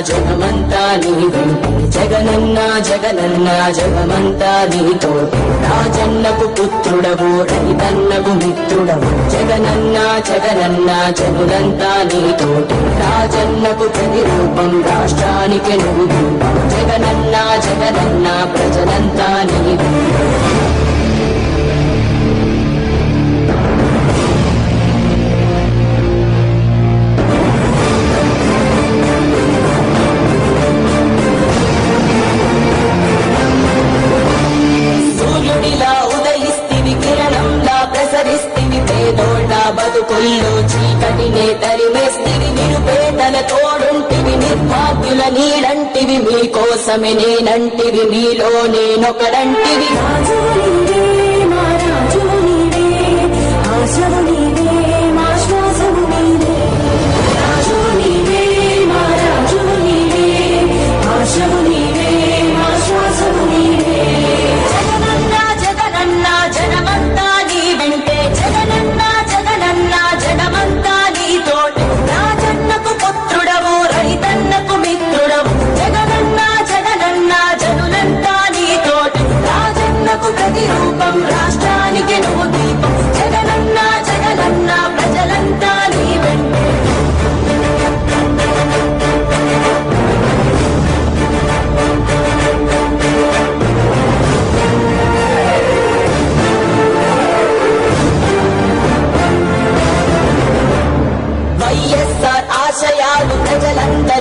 జగమంతా నీవే. జగనన్న జగనన్న జగమంతా నీతో. రాజన్నకు పుత్రుడవు రైతన్నకు మిత్రుడవు. జగనన్న జగనన్న జగులంతా నీతో. రాజన్నకు ప్రతిరూపం రాష్ట్రానికి నువ్వు. జగనన్న జగనన్న ప్రజలంతా నీవే. బతుకుల్లో చీకటినే తరిమేస్తివి నిరుపేదల తోడుంటివి నిర్భాగ్యుల నీడంటివి మీకోసమే నేనంటివి మీలో నేనొకడంటివి. రాజు నీవే మా రాజు నీవే ఆశవు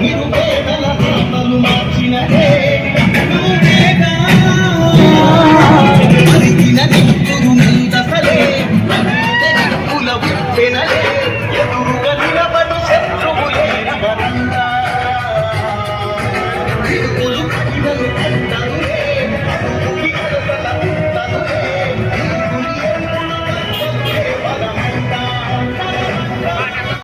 నిరుపేదల ఆటలు మార్చినదే.